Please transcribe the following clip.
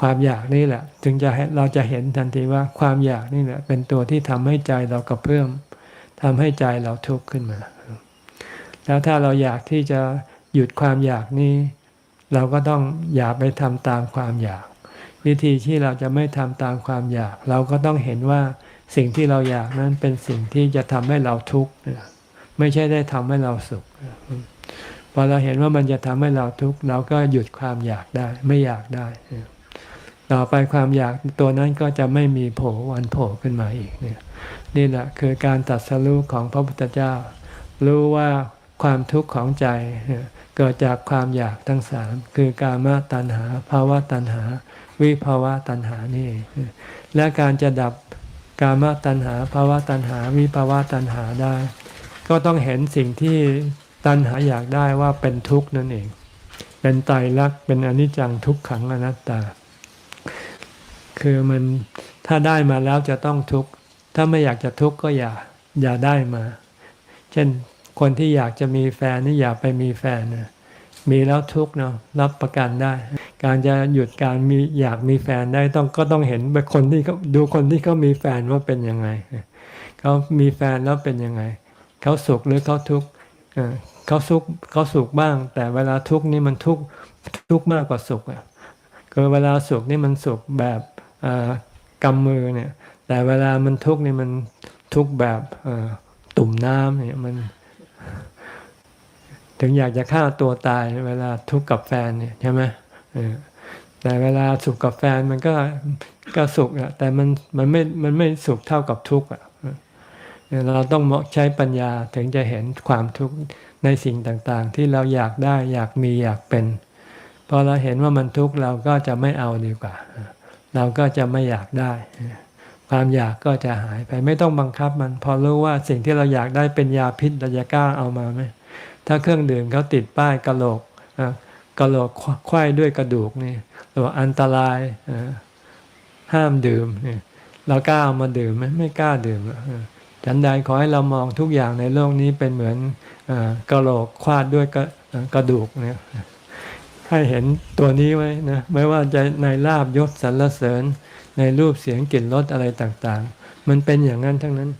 ความอยากนี่แหละถึงจะเราจะเห็นทันทีว่าความอยากนี่แหละเป็นตัวที่ทำให้ใจเรากระเพื่อมทำให้ใจเราทุกข์ขึ้นมา แล้วถ้าเราอยากที่จะหยุดความอยากนี้ เราก็ต้องอย่าไปทำตามความอยาก วิธีที่เราจะไม่ทำตามความอยาก เราก็ต้องเห็นว่าสิ่งที่เราอยากนั้นเป็นสิ่งที่จะทำให้เราทุกข์ไม่ใช่ได้ทำให้เราสุขพอเราเห็นว่ามันจะทำให้เราทุกข์เราก็หยุดความอยากได้ ไม่อยากได้ ต่อไปความอยากตัวนั้นก็จะไม่มีโผล่วันโผล่ขึ้นมาอีกเนี่ยนี่แหละคือการตัดสรู้ของพระพุทธเจ้า รู้ว่าความทุกข์ของใจเกิดจากความอยากทั้งสามคือกามตัณหาภาวะตัณหา วิภาวะตัณหานี่ และการจะดับกามตัณหาภาวะตัณหา วิภาวะตัณหาได้ ก็ต้องเห็นสิ่งที่ตัณหาอยากได้ว่าเป็นทุกข์นั่นเอง เป็นไตรลักษณ์เป็นอนิจจังทุกขังอนัตตา คือมันถ้าได้มาแล้วจะต้องทุกข์ ถ้าไม่อยากจะทุกข์ก็อย่าอย่าได้มา เช่นคนที่อยากจะมีแฟนนี่อย่าไปมีแฟนนะมีแล้วทุกข์เนาะรับประกันได้ การจะหยุดการมีอยากมีแฟนได้ต้องก็ต้องเห็นไปคนที่เขาดูคนที่เขามีแฟนว่าเป็นยังไงเขามีแฟนแล้วเป็นยังไงเขาสุขหรือเขาทุกข์เขาสุขเขาสุขบ้าง แต่เวลาทุกข์นี่มันทุกข์ทุกข์มากกว่าสุขอะก็เวลาสุขนี่มันสุขแบบ กำมือเนี่ย แต่เวลามันทุกข์นี่มันทุกข์แบบตุ่มน้ำเนี่ยมัน ถึงอยากจะฆ่าตัวตายเวลาทุกข์กับแฟนเนี่ยใช่ไหมแต่เวลาสุขกับแฟนมันก็ก็สุขอะแต่มันมันไม่มันไม่สุขเท่ากับทุกข์อะเราต้องใช้ปัญญาถึงจะเห็นความทุกข์ในสิ่งต่างๆ ที่เราอยากได้อยากมีอยากเป็นพอเราเห็นว่ามันทุกข์เราก็จะไม่เอาดีกว่า เราก็จะไม่อยากได้ ความอยากก็จะหายไปไม่ต้องบังคับมัน พอรู้ว่าสิ่งที่เราอยากได้เป็นยาพิษเราจะกล้าเอามาไหมถ้าเครื่องดื่มเขาติดป้ายกระโหลกกระโหลกควายด้วยกระดูกนี่หรืออันตรายห้ามดื่มเรากล้าเอามาดื่มไหมไม่กล้าดื่มฉันใดขอให้เรามองทุกอย่างในโลกนี้เป็นเหมือนกระโหลกควาดด้วยกระดูกเนี่ย ให้เห็นตัวนี้ไว้นะไม่ว่าจะในลาบยศสรรเสริญ ในรูปเสียงกลิ่นรสอะไรต่างๆ มันเป็นอย่างนั้นทั้งนั้น